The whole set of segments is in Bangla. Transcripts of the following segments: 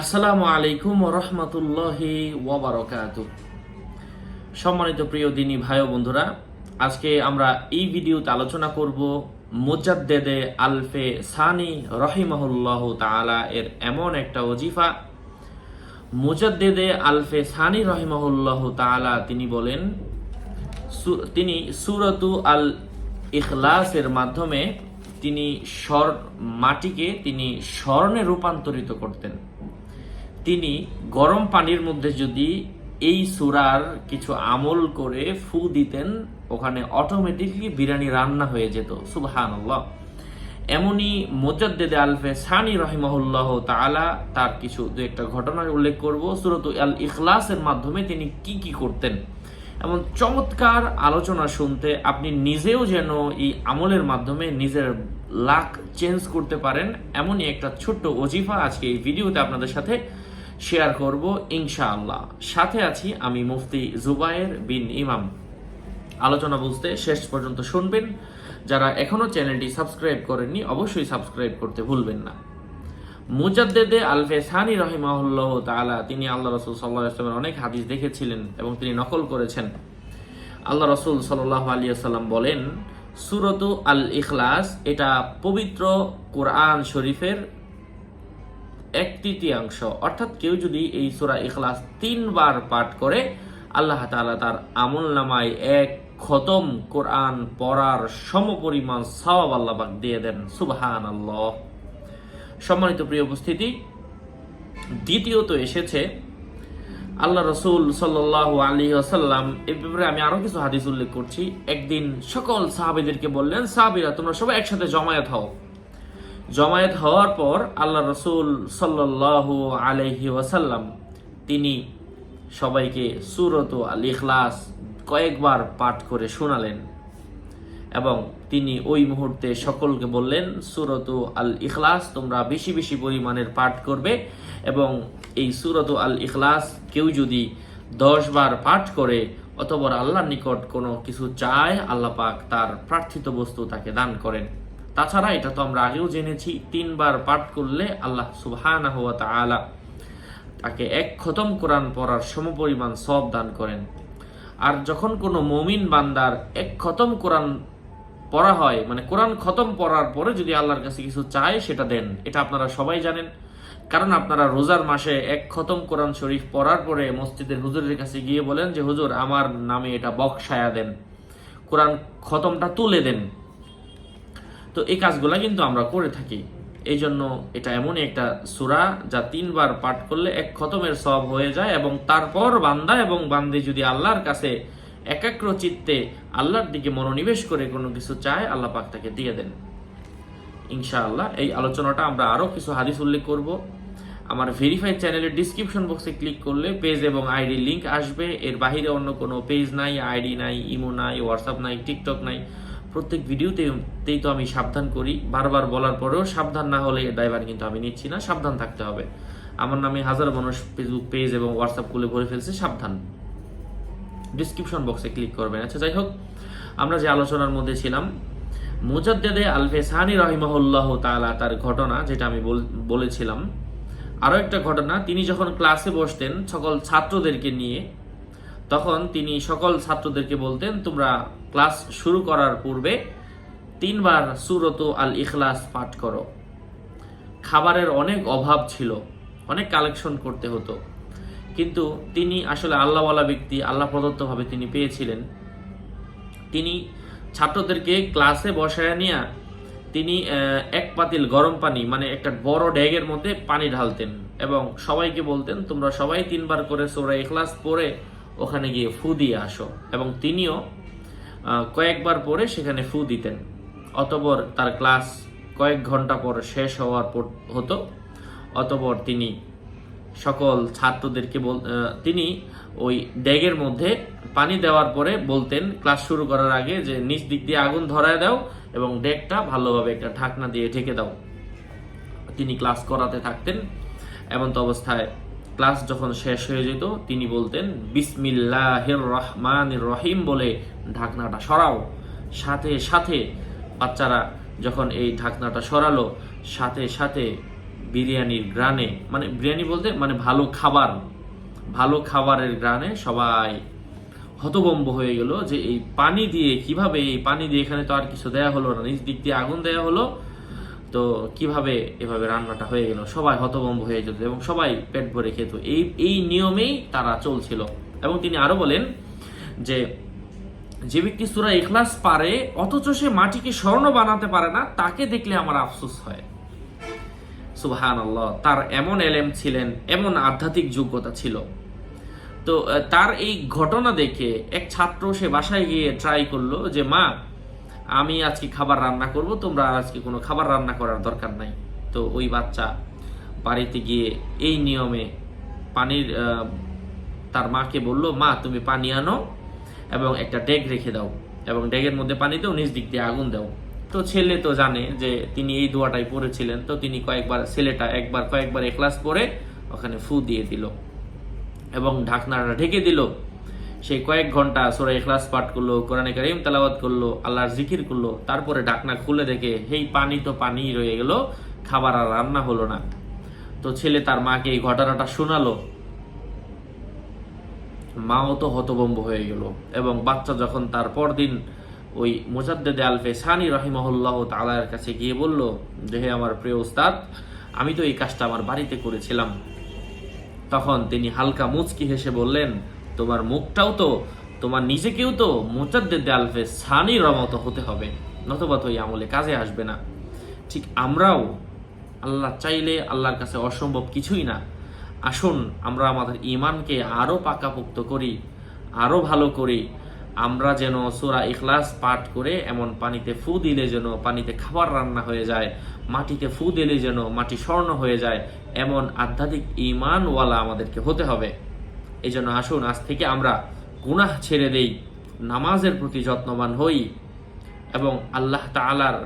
আসসালামু আলাইকুম রহমতুল্লাহি ওয়াবারকাত সম্মানিত প্রিয় দিনী ভাই বন্ধুরা, আজকে আমরা এই ভিডিওতে আলোচনা করব মুজাদ্দেদে আলফে সানি রহিমাহুল্লাহ তাআলা এর এমন একটা ওজিফা। মুজাদ্দেদে আলফে সানি রহিমাহুল্লাহ তাআলা তিনি বলেন তিনি সুরতু আল ইখলাসের মাধ্যমে তিনি স্বর, মাটিকে তিনি স্বর্ণে রূপান্তরিত করতেন। তিনি গরম পানির মধ্যে যদি এই সুরার কিছু আমল করে ফু দিতেন, ওখানে অটোমেটিকলি বিরিয়ানি রান্না হয়ে যেত। সুবহান এমনই মোজাদ্দেদে আলফে সানি রহিমহুল্লাহ তাআলা তার কিছু দু একটা ঘটনা উল্লেখ করব। সুরত আল ইখলাসের মাধ্যমে তিনি কি কি করতেন। এমন চমৎকার আলোচনা শুনতে আপনি নিজেও যেন এই আমলের মাধ্যমে নিজের লাক চেঞ্জ করতে পারেন। এমনই একটা ছোট্ট ওজিফা আজকে এই ভিডিওতে আপনাদের সাথে শেয়ার করব ইনশাআল্লাহ। সাথে আছি আমি মুফতি জুবায়ের বিন ইমাম। আলোচনা বুঝতে শেষ পর্যন্ত শুনবেন। যারা এখনও চ্যানেলটি সাবস্ক্রাইব করেননি, অবশ্যই সাবস্ক্রাইব করতে ভুলবেন না। মুজাদ্দেদে আলফে সানি রহিমাহুল্লাহ তাআলা, তিনি আল্লাহ রসুল সাল্লাহ ইসলামের অনেক হাদিস দেখেছিলেন এবং তিনি নকল করেছেন। আল্লাহ রসুল সাল্লাহ আলিয়াল্লাম বলেন, সুরত আল ইখলাস এটা পবিত্র কোরআন শরীফের এক তৃতীয়াংশ। অর্থাৎ কেউ যদি এই সুরা ইখলাস তিনবার পাঠ করে, আল্লাহ তাআলা তার আমল নামায় এক খতম কোরআন পড়ার সমপরিমাণ সওয়াব আল্লাহ দিয়ে দেন। সুবহান আল্লাহ সম্মানিত প্রিয় উপস্থিতি, দ্বিতীয়ত এসেছে, আল্লাহ রসুল সাল্লাহ আলী আসাল্লাম এ ব্যাপারে আমি আরও কিছু হাদিস উল্লেখ করছি। একদিন সকল সাহাবিদেরকে বললেন, সাহাবিরা, তোমরা সবাই একসাথে জমায়েত হও। জমায়েত হওয়ার পর আল্লাহ রসুল সাল্লাহ আলহি ওয়াসাল্লাম তিনি সবাইকে সুরত আল ইখলাস কয়েকবার পাঠ করে শোনালেন এবং তিনি ওই মুহূর্তে সকলকে বললেন, সুরত আল ইখলাস তোমরা বেশি বেশি পরিমাণের পাঠ করবে এবং এই সুরত আল ইখলাস কেউ যদি দশ বার পাঠ করে অথবা আল্লাহর নিকট কোনো কিছু চায়, আল্লাহ পাক তার প্রার্থিত বস্তু তাকে দান করেন। তাছাড়া এটা তো আমরা আগেও জেনেছি, তিনবার পাঠ করলে আল্লাহ তাআলা তাকে এক খতম কোরআন পড়ার সমপরিমাণ সব দান করেন। আর যখন কোনো মমিন বান্দার এক খতম কোরআন পড়া হয় মানে কোরআন খতম পড়ার পরে যদি আল্লাহর কাছে কিছু চায়, সেটা দেন। এটা আপনারা সবাই জানেন। কারণ আপনারা রোজার মাসে এক খতম কোরআন শরীফ পড়ার পরে মসজিদের হুজুরের কাছে গিয়ে বলেন যে, হুজুর, আমার নামে এটা বকসায়া দেন। কোরআন খতমটা তুলে দেন। তো এই কাজগুলা কিন্তু আমরা করে থাকি। এই জন্য এটা এমনই একটা সুরা যা তিনবার পাঠ করলে এক খতমের সব হয়ে যায় এবং তারপর বান্দা এবং বান্দি যদি আল্লাহর কাছে একাগ্র চিত্তে আল্লাহর দিকে মনোনিবেশ করে কোনো কিছু চায়, আল্লাহ পাক তাকে দিয়ে দেন। ইনশাআল্লাহ এই আলোচনাটা আমরা আরও কিছু হাদিস উল্লেখ করব। আমার ভেরিফাইড চ্যানেলের ডিসক্রিপশন বক্সে ক্লিক করলে পেজ এবং আইডি লিংক আসবে। এর বাইরে অন্য কোনো পেজ নাই আইডি নাই ইমো নাই হোয়াটসঅ্যাপ নাই টিকটক নাই। প্রত্যেক ভিডিওতেই তো আমি সাবধান করি। বারবার বলার পরেও সাবধান না হলে ড্রাইভার কিন্তু আমি নিচ্ছি না, সাবধান থাকতে হবে। আমার নামে হাজার মানুষ ফেসবুক পেজ এবং হোয়াটসঅ্যাপ খুলে ভরে ফেলছে, সাবধান। ডিসক্রিপশন বক্সে ক্লিক করবেন। আচ্ছা যাই হোক, আমরা যে আলোচনার মধ্যে ছিলাম, মুজাদ্দেদে আলফে সানি রহিমহুল্লাহ তালা তার ঘটনা, যেটা আমি বল- বলেছিলাম আরও একটা ঘটনা, তিনি যখন ক্লাসে বসতেন সকল ছাত্রদেরকে নিয়ে, তখন তিনি সকল ছাত্রদেরকে বলতেন, তোমরা ক্লাস শুরু করার পূর্বে তিনবার সুরত আল ইখলাস পাঠ করো। খাবারের অনেক অভাব ছিল, অনেক কালেকশন করতে হতো। কিন্তু তিনি আসলে আল্লাহওয়ালা ব্যক্তি, আল্লাহ প্রদত্তভাবে তিনি পেয়েছিলেন। তিনি ছাত্রদেরকে ক্লাসে বসায় নিয়ে তিনি এক পাতিল গরম পানি মানে একটা বড় ড্যাগের মধ্যে পানি ঢালতেন এবং সবাইকে বলতেন, তোমরা সবাই তিনবার করে সোরা এখলাস পরে ওখানে গিয়ে ফু দিয়ে আসো। এবং তিনিও কয়েকবার পরে সেখানে ফু দিতেন। অতপর তার ক্লাস কয়েক ঘণ্টা পর শেষ হওয়ার পর হতো। অতপর তিনি সকল ছাত্রদেরকে বল তিনি ওই ড্যাগের মধ্যে পানি দেওয়ার পরে বলতেন, ক্লাস শুরু করার আগে যে নিচ দিক দিয়ে আগুন ধরায় দাও এবং ড্যাগটা ভালোভাবে একটা ঢাকনা দিয়ে ঢেকে দাও। তিনি ক্লাস করাতে থাকতেন। এমন তো অবস্থায় ক্লাস যখন শেষ হয়ে যেত, তিনি বলতেন, বিসমিল্লাহির রহমানির রহিম বলে ঢাকনাটা সরাও। সাথে সাথে বাচ্চারা যখন এই ঢাকনাটা সরালো, সাথে সাথে বিরিয়ানির গ্রানে মানে বিরিয়ানি বলতে মানে ভালো খাবার, ভালো খাবারের গ্রানে সবাই হতবম্ব হয়ে গেল যে এই পানি দিয়ে, কীভাবে এই পানি দিয়ে এখানে তো আর কিছু দেয়া হলো না, নিজ দিক দিয়ে আগুন দেয়া হলো। তো কীভাবে এভাবে রান্নাটা হয়ে গেল? সবাই হতবম্ব হয়ে যেত এবং সবাই পেট ভরে খেত। এই এই নিয়মেই তারা চলছিল। এবং তিনি আরও বলেন যে যে ব্যক্তি সুরা ইখলাস পারে, অথচ সে মাটিকে স্বর্ণ বানাতে পারে না, তাকে দেখলে আমার আফসোস হয়। সুবহান আল্লাহ তার এমন এলেম ছিলেন, এমন আধ্যাত্মিক যোগ্যতা ছিল। তো তার এই ঘটনা দেখে এক ছাত্র সে বাসায় গিয়ে ট্রাই করল যে, মা আমি আজকে খাবার রান্না করব, তোমরা আজকে কোনো খাবার রান্না করার দরকার নাই। তো ওই বাচ্চা বাড়িতে গিয়ে এই নিয়মে পানির তার মাকে বলল, মা, তুমি পানি আনো এবং একটা ডেগ রেখে দাও এবং ডেগের মধ্যে পানি দাও নিজ দিক দিয়ে আগুন দাও। তো ছেলে তো জানে যে তিনি এই দোয়াটাই পড়েছিলেন, তো তিনি কয়েকবার, ছেলেটা একবার কয়েকবার এক্লাস পরে ওখানে ফু দিয়ে দিল এবং ঢাকনাটা ঢেকে দিল। সেই কয়েক ঘণ্টা সোরা এখলাস পাঠ করল, কোরআনে কারিম তেলাওয়াত করল, আল্লাহর জিকির করল, তারপরে ঢাকনা খুলে দেখে, হেই, পানি তো পানি রয়ে গেল, খাবার আর রান্না হলো না। তো ছেলে তার মাকে এই ঘটনাটা শোনালো। মাও তো হতবম্ব হয়ে গেল এবং বাচ্চা যখন তার পরদিন ওই মোজাদ্দেদে আলফে সানি রহিমহল্লাহ তালার কাছে গিয়ে বলল, যে হে আমার প্রিয় উস্তাদ, আমি তো এই কাজটা আমার বাড়িতে করেছিলাম। তখন তিনি হালকা মুচকি হেসে বললেন তোমার মুখটাও তো, তোমার নিজেকেও তো মোজাদ্দেদে আলফে সানি মতো হতে হবে, নতবা তো এই আমলে কাজে আসবে না। ঠিক আমরাও আল্লাহ চাইলে আল্লাহর কাছে অসম্ভব কিছুই না। আসুন, আমরা আমাদের ইমানকে আরও পাকাপোক্ত করি আরও ভালো করি। আমরা যেন সুরা ইখলাস পাঠ করে এমন পানিতে ফু দিলে যেন পানিতে খাবার রান্না হয়ে যায়, মাটিতে ফু দিলে যেন মাটি স্বর্ণ হয়ে যায়, এমন আধ্যাত্মিক ইমানওয়ালা আমাদেরকে হতে হবে। এই জন্য আসুন, আজ থেকে আমরা গুনাহ ছেড়ে দেই, নামাজের প্রতি যত্নবান হই এবং আল্লাহ তাআলার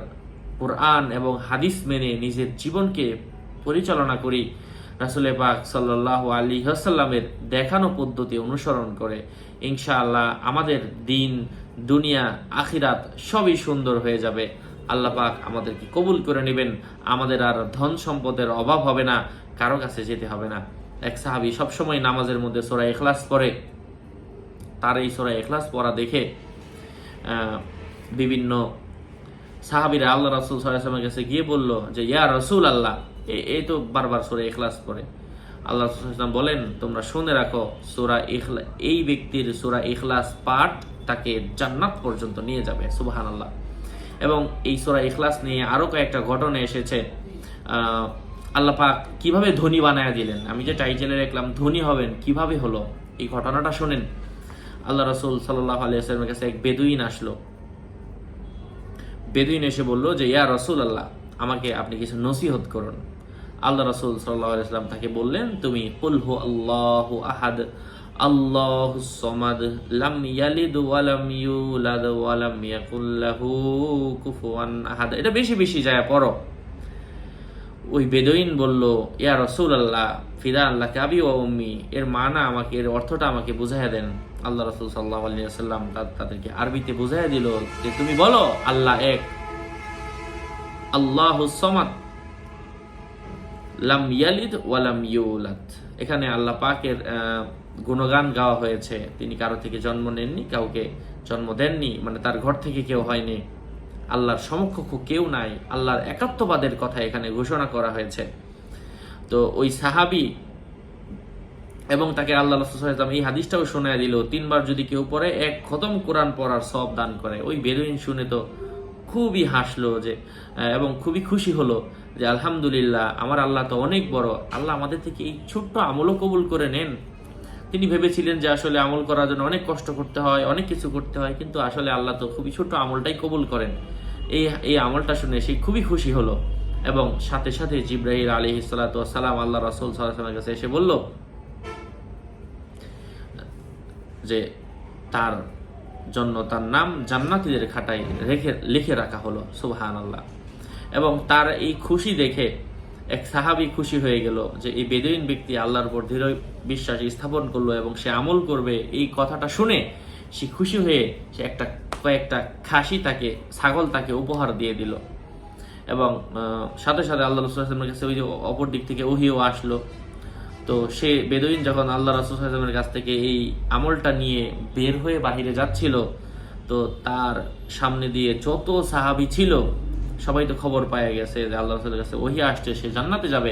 কোরআন এবং হাদিস মেনে নিজের জীবনকে পরিচালনা করি। রাসুলে পাক সাল্লাহ আলী হাসাল্লামের দেখানো পদ্ধতি অনুসরণ করে ইনশাআল্লাহ আমাদের দিন, দুনিয়া, আখিরাত সবই সুন্দর হয়ে যাবে। আল্লাহ পাক আমাদেরকে কবুল করে নেবেন। আমাদের আর ধন সম্পদের অভাব হবে না, কারও কাছে যেতে হবে না। এক সাহাবি সবসময় নামাজের মধ্যে সোরা এখলাস পড়ে। তার এই সোরা এখলাস পড়া দেখে বিভিন্ন সাহাবিরা আল্লাহ রাসুল সাল্লামের কাছে গিয়ে বলল যে, ইয়া রসুল আল্লাহ এই তো বারবার সুরা এখলাস করে আল্লাহ রাসূল বলেন, তোমরা শুনে রাখো, সোরা ইখলা, এই ব্যক্তির সোরা ইখলাস পাঠ তাকে জান্নাত পর্যন্ত নিয়ে যাবে সুবাহান আল্লাহ এবং এই সোরা ইখলাস নিয়ে আরও কয়েকটা ঘটনা এসেছে। আল্লাহ পাক কীভাবে ধনী বানায় দিলেন? আমি যে টাইটেলে রাখলাম, ধনী হবেন, কীভাবে হলো? এই ঘটনাটা শোনেন। আল্লাহ রসুল সাল্লাহ আলিয়াস্লামের কাছে এক বেদুইন আসলো। বেদুইন এসে বলল যে, ইয়া রসুল আল্লাহ আমাকে আপনি কিছু নসিহত করুন। আল্লাহ রসুল সাল্লাহ আলাইসলাম তাকে বললেন, তুমি কুলহু আল্লাহু আহাদ, আল্লাহ সমাদ, লাম ইয়ালিদ ওয়ালাম ইউলাদ ওয়ালাম ইয়াকুল্লাহু কুফুয়ান আহাদ। এটা বেশি বেশি যায় পড়ো। ওই বেদইন বলল, ইয়া রসুল আল্লাহ ফিদা আল্লাহ কাবি ও উম্মি, এর মানা আমাকে, এর অর্থটা আমাকে বুঝাইয়া দেন। আল্লাহ রসুল সাল্লাহ আলিয়াল্লাম তাদেরকে আরবিতে বুঝাইয়া দিল যে, তুমি বলো, আল্লাহ এক, আল্লাহ সমাদ, লাম ইয়ালিদ ওয়ালাম ইউলাদ। এখানে আল্লাহ পাকের গুণগান গাওয়া হয়েছে। তিনি কারও থেকে জন্ম নেননি, কাউকে জন্ম দেননি মানে তার ঘর থেকে কেউ হয়নি। আল্লাহর সমকক্ষ কেউ নাই, আল্লাহর একাত্মবাদের কথা এখানে ঘোষণা করা হয়েছে। তো ওই সাহাবি এবং তাকে আল্লাহ রসুলাম এই হাদিসটাও শোনায় দিল, তিনবার যদি কেউ পড়ে, এক খতম কোরআন পড়ার সব দান করে। ওই বেদুইন শুনে তো খুবই হাসলো যে এবং খুবই খুশি হলো যে, আলহামদুলিল্লাহ, আমার আল্লাহ তো অনেক বড়, আল্লাহ আমাদের থেকে এই ছোট্ট আমলও কবুল করে নেন। তিনি ভেবেছিলেন যে আসলে আমল করার জন্য অনেক কষ্ট করতে হয়, অনেক কিছু করতে হয়, কিন্তু আসলে আল্লাহ তো খুবই ছোট আমলটাই কবুল করেন। এই এই আমলটা শুনে সে খুবই খুশি হলো এবং সাথে সাথে জিব্রাহিল আলী সালাম আল্লাহ রসুল সাল্লামের কাছে এসে বলল যে তার জন্য তার নাম জান্নাতীদের খাতায় রেখে, লিখে রাখা হলো সুবহান আল্লাহ এবং তার এই খুশি দেখে এক সাহাবি খুশি হয়ে গেল যে এই বেদুইন ব্যক্তি আল্লাহর উপর দৃঢ় বিশ্বাস স্থাপন করল এবং সে আমল করবে এই কথাটা শুনে সে খুশি হয়ে সে একটা কয়েকটা খাসি তাকে, ছাগল তাকে উপহার দিয়ে দিল। এবং সাথে সাথে আল্লাহ রসুলের কাছে ওই যে অপর দিক থেকে ওহিও আসলো। তো সে বেদুইন যখন আল্লাহ রসুলের কাছ থেকে এই আমলটা নিয়ে বের হয়ে বাহিরে যাচ্ছিল, তো তার সামনে দিয়ে যত সাহাবি ছিল সবাই তো খবর পায়ে গেছে যে আল্লাহ রসুলের কাছে ওহি আসছে, সে জান্নাতে যাবে।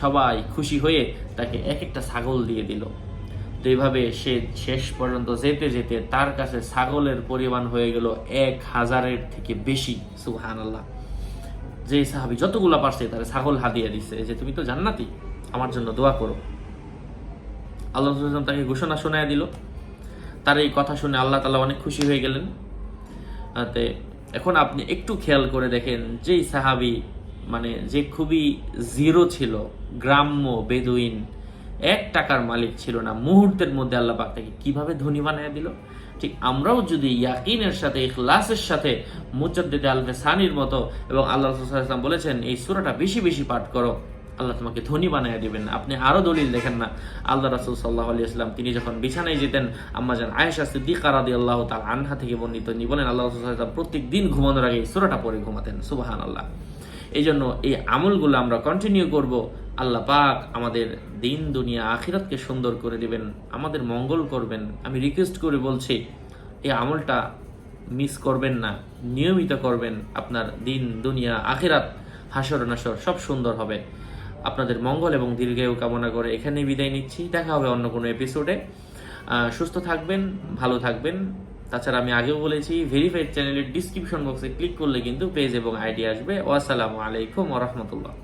সবাই খুশি হয়ে তাকে এক একটা ছাগল দিয়ে দিল। তো এইভাবে সে শেষ পর্যন্ত যেতে যেতে তার কাছে ছাগলের পরিমাণ হয়ে গেল এক হাজারের থেকে বেশি সুহান আল্লাহ যে সাহাবি যতগুলা পারছে তার ছাগল হাদিয়ে দিচ্ছে যে, তুমি তো জান্নাতি, আমার জন্য দোয়া করো। আল্লাহ তাকে ঘোষণা শোনায় দিল। তার এই কথা শুনে আল্লাহ তালা অনেক খুশি হয়ে গেলেন। তাতে এখন আপনি একটু খেয়াল করে দেখেন, যেই সাহাবি মানে যে খুবই জিরো ছিল, গ্রাম্য বেদুইন, এক টাকার মালিক ছিল না, মুহূর্তের মধ্যে আল্লাহ পাক তাকে কীভাবে ধনী বানিয়ে দিল? ঠিক আমরাও যদি ইয়াকিনের সাথে, ইখলাসের সাথে মুজাদ্দিদ আল মেসানির মতো এবং আল্লাহ রসুলাম বলেছেন, এই সূরাটা বেশি বেশি পাঠ করো। আল্লাহ তোমাকে ধনী বানিয়ে দিবেন। আপনি আরও দলিল দেখেন না। আল্লাহ রাসুল সাল্লাহ আলী আসলাম তিনি যখন বিছানায় যেতেন আম্মাজান আয়েশা সিদ্দিকা রাদি আল্লাহ তাল আনহা থেকে বর্ণিত। তিনি বলেন, আল্লাহ রসুল প্রত্যেক দিন ঘুমানোর আগে সূরাটা পরে ঘুমাতেন। সুবাহান আল্লাহ এই জন্য এই আমলগুলো আমরা কন্টিনিউ করব। আল্লাহ পাক আমাদের দিন, দুনিয়া, আখিরাতকে সুন্দর করে দিবেন। আমাদের মঙ্গল করবেন। আমি রিকোয়েস্ট করে বলছি, এই আমলটা মিস করবেন না। নিয়মিত করবেন। আপনার দিন, দুনিয়া, আখিরাত হাসর নাসর সব সুন্দর হবে। আপনাদের মঙ্গল এবং দীর্ঘায়ু কামনা করে এখানেই বিদায় নিচ্ছি। দেখা হবে অন্য কোনো এপিসোডে সুস্থ থাকবেন, ভালো থাকবেন। তাছাড়া আমি আগেও বলেছি ভেরিফাইড চ্যানেলের ডিসক্রিপশন বক্সে ক্লিক করলে কিন্তু পেজ এবং আইডি আসবে। ওয়াসালামু আলাইকুম ওরহমতুল্লাহ